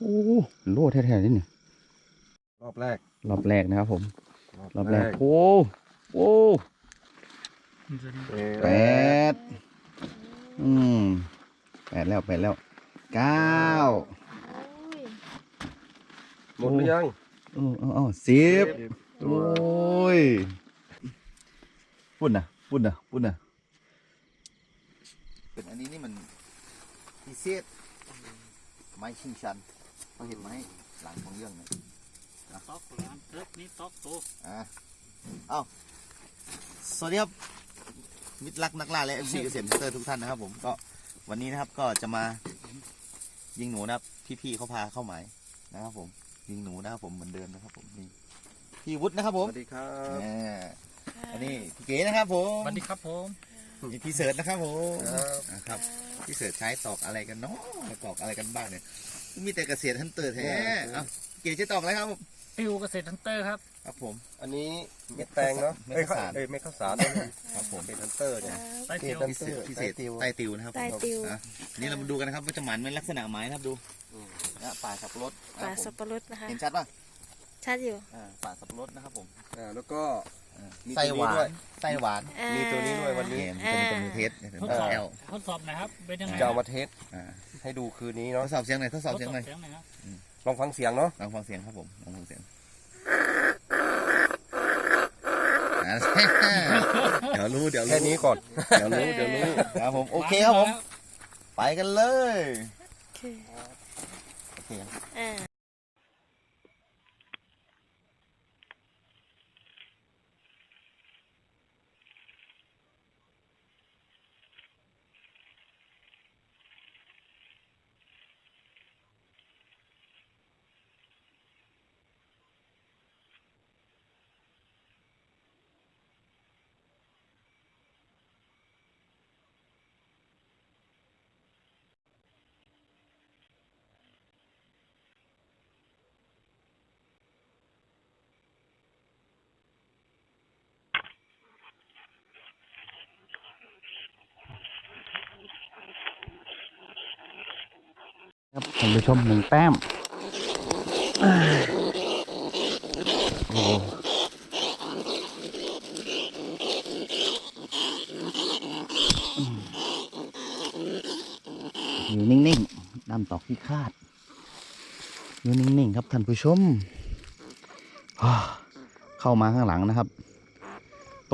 โอ้โลแท้ๆนี่นี่รอบแรก รอบแรกนะครับผม รอบแรก โอ้โอ้แปดอืมแปดแล้วแปดแล้วเก้าหมดหรือยังเออเออเออสิบโอ้ยปุ่นนะปุ่นนะปุ่นนะเป็นอันนี้นี่มันพิเศษไม้ชิงชัน เขาเห็นไหมหลังของเรื่องเนี่ยต๊อกร้านเทิบนี่ต๊อกโตอะเอ้าสวัสดีครับมิตรรักนักล่าและ FC เกษตรเตอร์ทุกท่านนะครับ ผมก็วันนี้นะครับก็จะมายิงหนูนะครับพี่ๆเขาพาเข้าหมายนะครับ ผมยิงหนูนะครับผมเหมือนเดิมนะครับ ผมนี่พี่วุฒินะครับสผมวัสดีครับอ่าอันนี้พี่เก๋นะครับผมสวัสดีครับผมนี่พี่เสิร์ชนะครับผมครับนะครับพี่เสิร์ชใช้ตอกอะไรกันเนาะตอกอะไรกันบ้างเนี่ย มีแต่เกษตรทันเตอร์แท้เอ้าเก๋จะตอกอะไรครับผมติวเกษตรทันเตอร์ครับ ครับผม อันนี้เม็ดแตงเนาะเม็ดเอ้ยข้าวสารเอ้ยเม็ดข้าวสารนะครับผมเป็นฮันเตอร์เนี่ยใต้ติวนี่พิเศษพิเศษใต้ติวใต้ติวนะครับใต้ติวอะนี่เรามาดูกันนะครับว่าจะหมันเป็นลักษณะไม้นะครับดูนะป่าสับปะรดปลานะครับผมสับปะรดนะคะเห็นชัดป่ะชัดอยู่อ่าป่าสับปะรดนะครับผมอ่าแล้วก็อ่า มีไส้ตัวหนี้วาด้วยนไส้หวานอ่ามีตัวนี้ด้วยวันนี้ เนี่ยมันจะมีตัวมือเทสเนี่ยทดเป็นสอบแอล ทดสอบหนะครับ เป็นยังไงจะเอามาเทสอ่า ให้ดูคืนนี้ทเนาะ ดสอบเสียงหน่อยทดสทอบดเสียงสอบหน่อยเสียงหน่อยครับลองฟังเสียงเนาะ ลองฟังเสียงครับผมลองฟังเสียงอ่า เดี๋ยวรู้เดี๋ยวรู้แค่นี้ก่อน เดี๋ยวรู้เดี๋ยวรู้ครับผมโอเคครับผม ไปกันเลย โอเคโอเคอ่า ครับท่านผู้ชมหนึ่งแต้มโอ้อยู่นิ่งๆดำตอกที่คาด อยู่นิ่งๆครับท่านผู้ชม เข้ามาข้างหลังนะครับ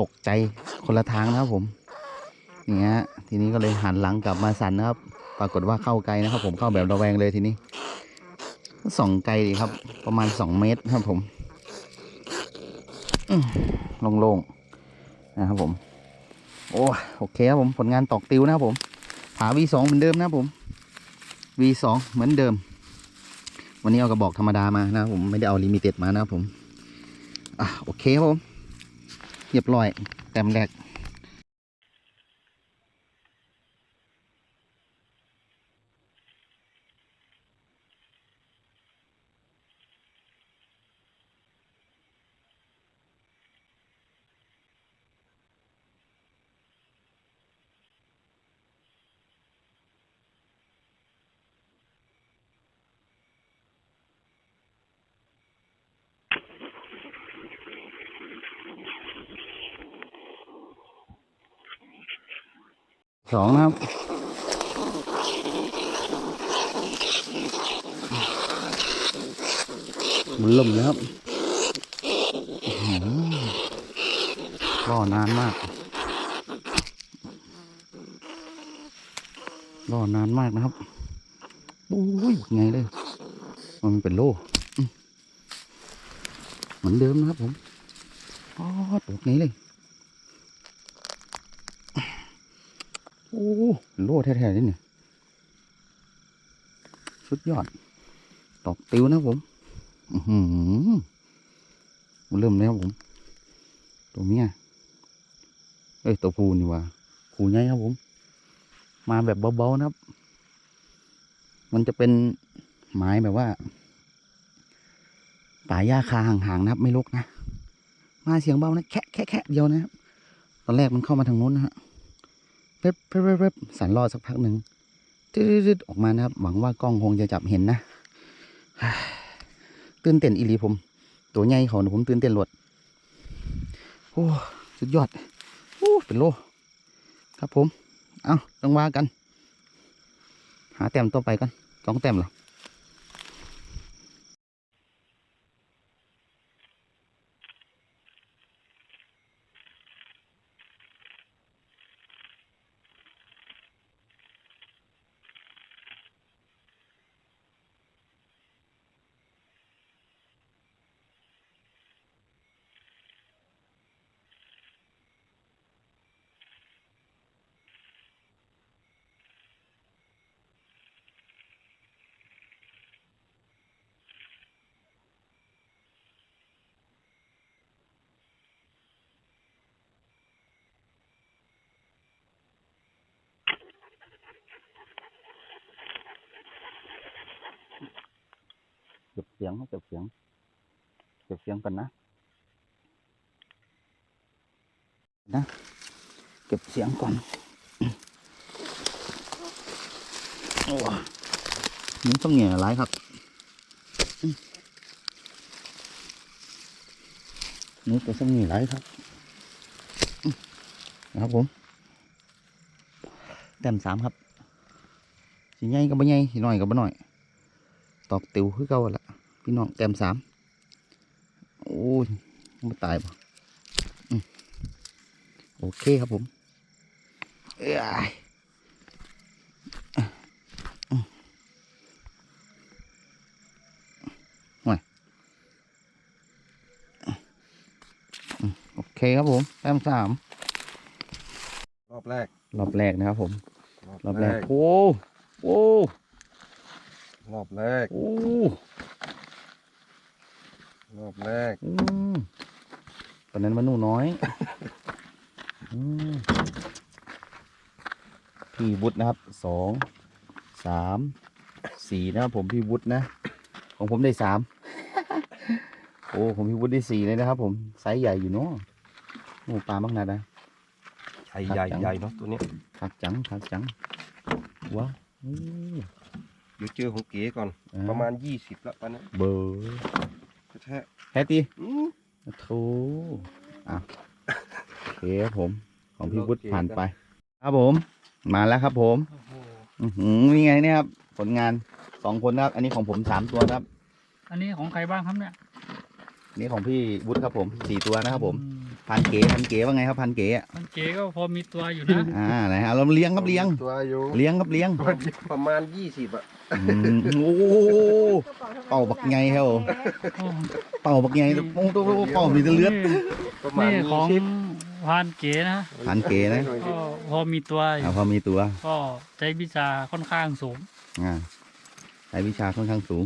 ตกใจคนละทางนะครับผม อย่างเงี้ย ทีนี้ก็เลยหันหลังกลับมาสั่นนะครับ ปรากฏว่าเข้าไกลนะครับ ผมเข้าแบบระแวงเลยทีนี้ส่องไกลดีครับ ประมาณสองเมตรครับผมโล่งๆนะครับผม โอ้โอเคครับผมผลงานตอกติวนะครับผมผา V2 เหมือนเดิมนะครับผม V2 เหมือนเดิม วันนี้เอากระบอกธรรมดามานะครับผมไม่ได้เอาลิมิเต็ดมานะครับผมอะโอเคครับผมเรียบร้อยแต้มแรก สองนะครับมุนลมแล้วครับอื้อหือรอนานมากรอนานมากนะครับโอ้ยไงเลย มันเป็นโล่เหมือนเดิมนะครับผมอ๋อตกไงเลย โอ้ โล่แท้ๆนี่นี่สุดยอด ตอกติวนะผมอือหือมันเริ่มแล้วผม ตัวเมียเอ้ยตัวผู้นี่ว่าผูใหญ่ครับผม มาแบบเบาๆนะครับ มันจะเป็นไม้แบบว่าป่าหญ้าคาห่างๆนะครับ ไม่ลุกนะ มาเสียงเบานะแค่แค่แค่เดียวนะครับ ตอนแรกมันเข้ามาทางนู้นนะฮะ ป๊บเป๊บเป๊บสันรอสักพักหนึ่งตืดๆออกมานะครับ หวังว่ากล้องคงจะจับเห็นนะตื่นเต้นอีหลีผม ตัวใหญ่เขานะผมตื่นเต้นรวดโอ้สุดยอดโอ้เป็นโล ครับผม เอาต้องว่ากัน หาแต้มต่อไปกันสองแต้มหรอ เสียงเก็บเสียงเก็บเสียงกันนะนะเก็บเสียงก่อนโอ้นี่ต้องเหงี่ยอะไรครับนี่ก็ต้องเหงี่ยอะไรครับนะครับผมแต้มสามครับสีใหญ่ก็บ่ใหญ่สีน้อยก็บ่น้อย ตอกติวคือเก่าละ พี่น้องแต้มสามโอ้ยไม่ตายป่ะโอเคครับผมเอ้ยอืมห่วยอืมโอเคครับผมแต้มสามรอบแรก รอบแรกนะครับผม รอบแรก โอ้โอ้รอบแรก โอ้ รอบแรกอืมตอนนั้นมันหนูน้อยอืมพี่วุฒินะครับสองสามสี่นะครับผมพี่วุฒินะ ของผมได้สามโอ้ของพี่วุฒิได้สี่เลยนะครับ ผมไซส์ใหญ่อยู่เนาะโอ้ปลามากนาดนะใหญ่ใหญ่ใหญ่เนาะตัวนี้คักจังคักจังว้าวอู้เดี๋ยวเจอของเก๋ก่อนอ่ประมาณยี่สิบแล้วปันนี้เบอร์ แท้แฮตตี้ๆอืมโถอะโอเคครับผม ของพี่วุฒิผ่านไป ครับผม มาแล้วครับผมโอ้โหอือหือนี่ไงเนี่ยครับ ผลงานสองคนนะครับ อันนี้ของผมสามตัวครับ อันนี้ของใครบ้างครับเนี่ยอันนี้ของพี่วุฒิครับผมสี่ตัวนะครับผมอืพันเก๋พันเก๋ว่าไงครับพันเก๋อะมันเก๋ก็พอมีตัวอยู่นะ อ่าไหนฮะเราเลี้ยงครับเลี้ยง ตัวอยู่เลี้ยงครับเลี้ยง ประมาณยี่สิบอะ อืมโอ้โห เป่าบักไงครับผมโอ้เป่าบักไงโอ้โหเป่ามีแต่เลือดนี่ประมาณนี่ยี่ของสิบพานเก๋นะพันเก๋นะก็พอมีตัวอยู่อ่าพอมีตัวก็ใช้วิชาค่อนข้างสูงอ่าใช้วิชาค่อนข้างสูง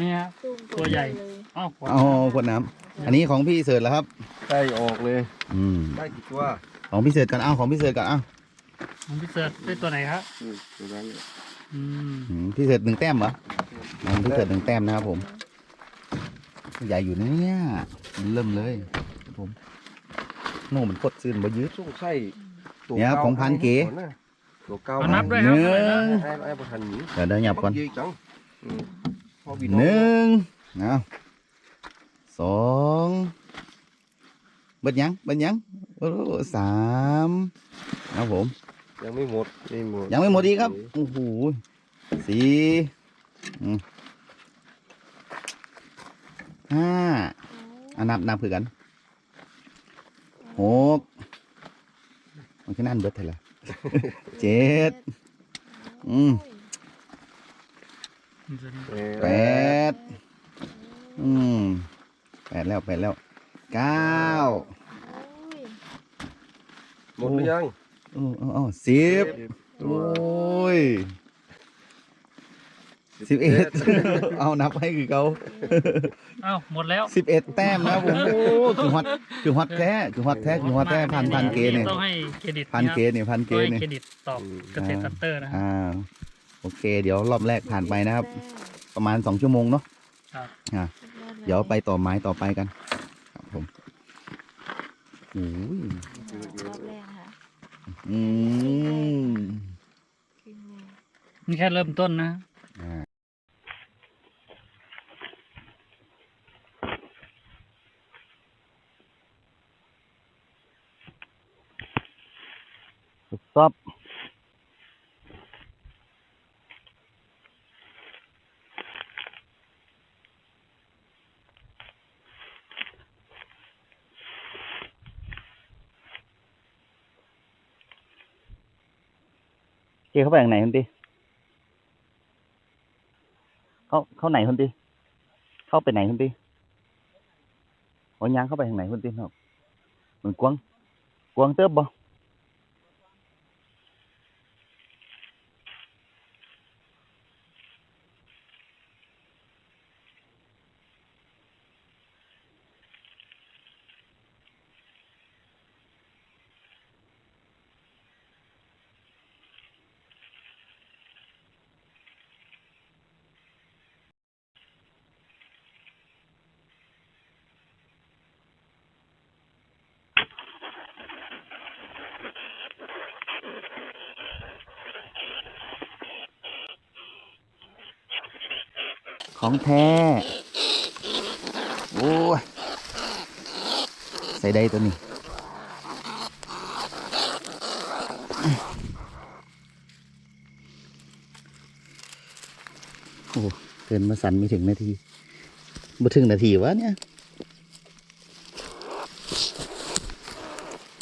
นี่ฮะตัวใหญ่ อ้าวเอาขวดน้ำอันนี้ของพี่เสิร์ตแล้วครับใกล้ออกเลย อืมได้กี่ตัว ของพี่เสิร์ตกันเอาของพี่เสิร์ตกันเอา ของพี่เสิร์ชได้ตัวไหนครับอืมตัวนั้นเลยอืมอืมพี่เสิร์ตหนึ่งแต้มเหรออืมพี่เสิร์ตหนึ่งแต้มนะครับผม ใหญ่อยู่นะเนี่ยเริ่มเลยครับผมโน่มันกดซื่นบ่ยืดส่งไส้ตัวเนี่ยครับของพันเก๋ก่อนนะตัวเก้ามานับด้วยครับหนึ่งเท่าไหร่นะไอ้ไอ้ประธานหนีเดี๋ยวเดี๋ยวหยับก่อนเยอะจังอืมพ่อพี่หน้องนึ่งเอาสองเบิดยังเบิดยังโอ้โหสามครับผม ยังไม่หมดไม่หมดยังไม่หมดอีกครับโอ้โหสี่อืมห้าอะนับนับคือกันหกมันขึ้นนั่นเบิดเท่าไหร่เจ็ดอืมแปดอืมแปดแล้วแปดแล้วเก้าหมดหรือยัง โอ้โอ้โอ้สิบโอ้ยสิบเอ็ดเอานับให้คือเขาอ้าวหมดแล้วสิบเอ็ดแต้มนะผมโอ้คือฮอตคือฮอตแท้คือฮอตแท้คือฮอตแท้พันพันเกเนี่ยต้องให้เครดิตพันเกะเนี่ยพันครับเกต้องให้เนี่ยเครดิตตอบเกษตรซันเตอร์นะครับอ่าโอเค เดี๋ยวรอบแรกผ่านไปนะครับ ประมาณสองชั่วโมงเนาะครับอ่าเดี๋ยวไปต่อไม้ต่อไปกันครับผมโอ้ยรอบแรกค่ะ นี่แค่เริ่มต้นนะสุดซอบ เจเข้าไปทางไหนคุณตีเข้าเข้าไหนคุณตีเข้าไปไหนคุณตีโอ้ยางเข้าไปทางไหนคุณตีครับมันกว้างกว้างเติบบ่ ของแท้ โอ้ย ใส่ได้ตัวนี้ โอ้เกินมาสั่นไม่ถึงนาทีบ่ถึงนาทีวะเนี่ย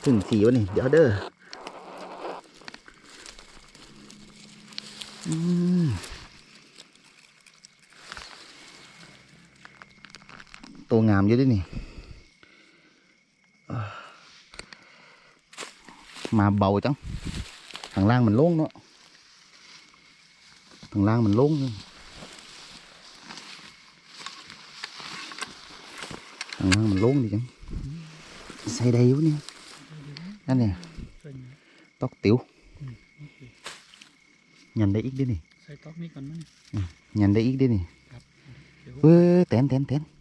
ถึงทีวะนี่ เดี๋ยวเด้อ ตัวงามอยู่ด้วยนี่อ่ามาเบาจังข้างล่างมันโล่งเนาะข้างล่างมันโล่งเลยข้างล่างมันโล่งดีจังใส่ได้อยู่นี่นั่นเนี่ยส่วนตอกติ๋วยันได้อีกด้วยนี่ใส่ต๊อกนี่ก่อนมั้ยยันได้อีกด้วยนี่เดี๋ยวเว้ยแตนแตนแตนเ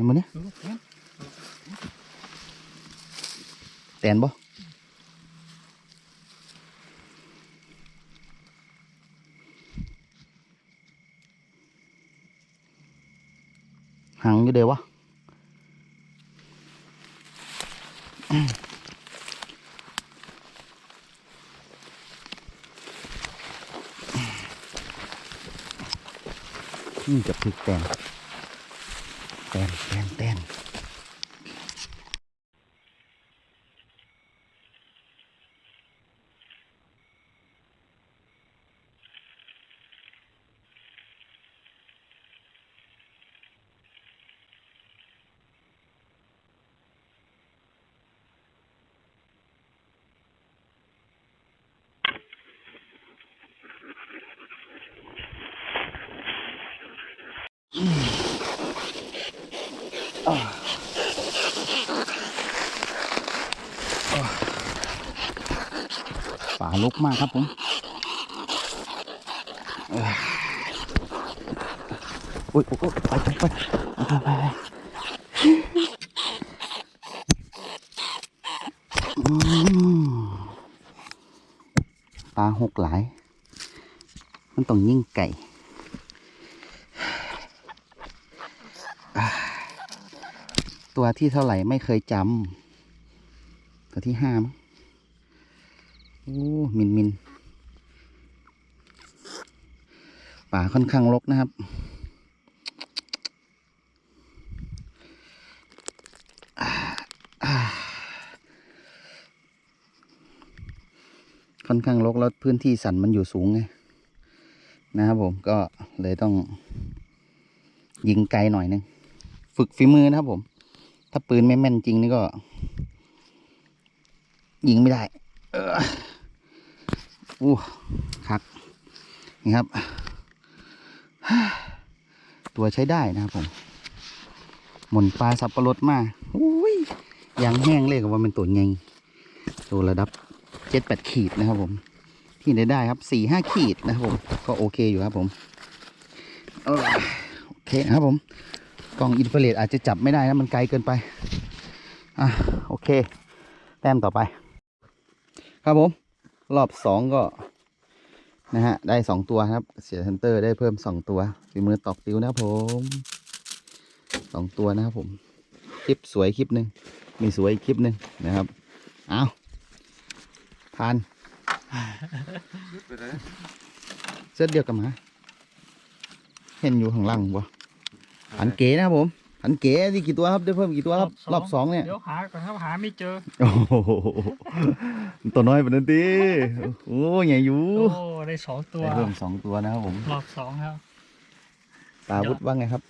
ห็นมั้ยเนี่ยแตนบ่หังอยู่เดียววะอืมจะพลิกแตน แตนแตนแตนป่ ลุกมากครับผมเอ้ยอุ้ยโอ้ยไปไปไปไปไปปลาหกหลาย มันต้องยิ่งไก่ตัวที่เท่าไหร่ไม่เคยจำตัวที่ห้ามั้ง อ้มินมินป่าค่อนข้างรกนะครับ ค่อนข้างรกแล้วพื้นที่สันมันอยู่สูงไงนะครับผมก็เลยต้อง ยิงไกลหน่อยนึง ฝึกฝีมือนะครับผม ถ้าปืนไม่แม่นจริงนี่ก็ ยิงไม่ได้ เออ อู้คักนี่ครับ ตัวใช้ได้นะครับผมหมุนปลาสับปะรดมาอุ้ยยางแห้งเลยกับว่าเป็นตัวไงตัวระดับเจ็ดแปดขีดนะครับผม ที่ได้ได้ครับสี่ห้าขีดนะครับผมก็โอเคอยู่ครับผมโอเคนะครับผมกล้องอินฟราเรดอาจจะจับไม่ได้นะมันไกลเกินไปอะโอเคแต้มต่อไป ครับผม รอบสองก็นะฮะ ได้สองตัวครับ เสียเซนเตอร์ได้เพิ่มสองตัวฝีมือตอกติวนะครับผมสองตัวนะครับผม คลิปสวยคลิปหนึ่งมีสวยอีกคลิปหนึ่งนะครับ เอาทานเสื้อเดียวกับมา เห็นอยู่ข้างล่างบ่พันเก๋นะครับผม พันเก๋นี่กี่ตัวครับได้เพิ่มกี่ตัวครับรอบสองเนี่ยเดี๋ยวหาก่อนครับหาไม่เจอโอ้โหตัวน้อยเป็นนั่นตีโอ้ยใหญ่อยู่โอ้ได้สองตัวได้เพิ่มสองตัวนะครับผมรอบสองครับตาวุฒว่าไงครับ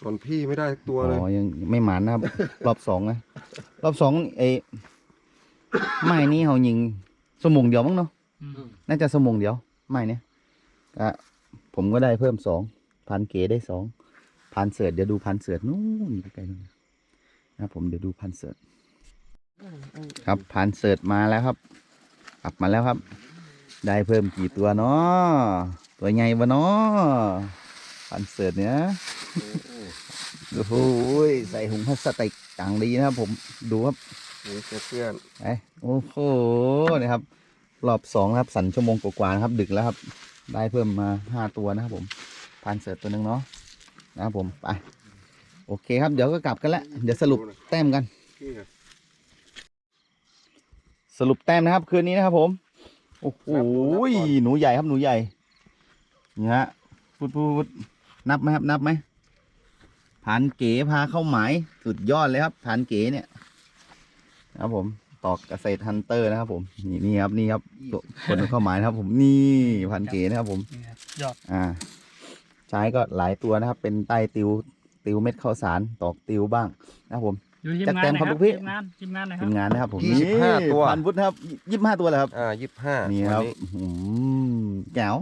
ส่วนพี่ไม่ได้สักตัวเลยอ๋อยังไม่หมานนะครับ รอบสองนะรอบสองไอ้ไม้นี้เขายิงสมงเดียวมั้งเนาะอืมน่าจะสมงเดียว ไม้เนี้ยก็ผมก็ได้เพิ่มสองพันเก๋ได้สอง พันเสิร์ตเดี๋ยวดูพันเสิร์ตนู่นอยู่ใกล้ๆนู่นนะครับผมเดี๋ยวดูพันเสิร์ตครับพันเสิร์ตมาแล้วครับกลับมาแล้วครับ ได้เพิ่มกี่ตัวเนาะตัวใหญ่ปะเนาะพันเสิร์ตเนี่ยโอ้โหใส่ถุงพลาสติกต่างดีนะครับผมดูครับโอ้ยเพื่อนไอ้โอ้โหนะครับรอบสองนะครับสันชั่วโมงกว่าๆนะครับ ดึกแล้วครับ ได้เพิ่มมาห้าตัวนะครับผมพันเสิร์ตตัวหนึ่งเนาะ นะครับผมไปโอเคครับเดี๋ยวก็กลับกันแล้วเดี๋ยวสรุปแต้มกันพี่อะสรุปแต้มนะครับคืนนี้นะครับผมโอ้โหหนูใหญ่ครับหนูใหญ่นี่ฮะพูดพูดนับไหมครับนับไหมผ่านเก๋พาเข้าหมายสุดยอดเลยครับผ่านเก๋เนี่ยนะครับผมตอกเกษตรฮันเตอร์นะครับผมนี่นี่ครับนี่ครับตัวคนเข้าหมายนะครับผมนี่พันเก๋นะครับผมนี่ครับยอดอ่า ใช้ก็หลายตัวนะครับ เป็นไตติวติวเม็ดข้าวสารตอกติวบ้างนะครับผมดูทีมจัดงานเต็มหน่อยครับครับลูกพี่ทีมงานทีมงานหน่อยคทีรับ มงานนะครับผมยี่สิบห้าตัว พันวุฒินะครับยี่สิบห้าตัวเหรอครับอ่ายี่สิบห้านี่นี่ครับอืมแก้ว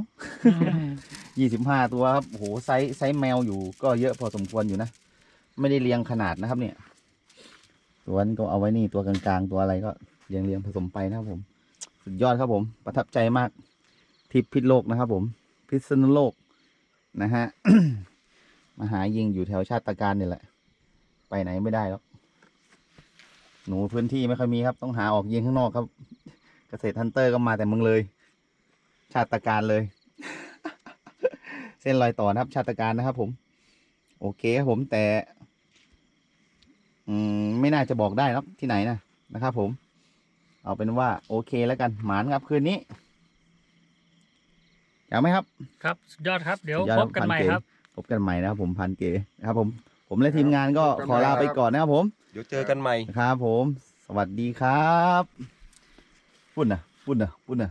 ยี่สิบห้าตัวครับโอ้โหไซส์ไซส์แมวอยู่ก็เยอะพอสมควรอยู่นะ ไม่ได้เรียงขนาดนะครับ เนี่ย ตัวนั้นก็เอาไว้นี่ตัวกลางๆ ตัวอะไรก็เรียงเรียงผสมไปนะครับผม สุดยอดครับผม ประทับใจมากทริปพิษโลกนะครับผม พิษณุโลก นะฮะ มาหายิงอยู่แถวชาติการนี่แหละ ไปไหนไม่ได้หรอกหนูพื้นที่ไม่ค่อยมีครับ ต้องหาออกยิงข้างนอกครับ เกษตรฮันเตอร์ก็มาแต่เมืองเลย ชาติการเลย เส้นรอยต่อนะครับ ชาติการนะครับ ผม โอเคครับผมแต่ อืมไม่น่าจะบอกได้หรอกที่ไหนนะนะครับผม เอาเป็นว่า โอเคแล้วกันหมานครับคืนนี้ อยากไหมครับ ครับสุดยอดครับ เดี๋ยวสุดยอดพบกันใหม่พันเกมครับ พบกันใหม่นะครับผมพันเก๋นะครับผม ผมและทีมงานก็ขอลาไปก่อนนะครับผม เดี๋ยวเจอกันใหม่ครับผม สวัสดีครับ ปุ่นนะปุ่นนะปุ่นนะ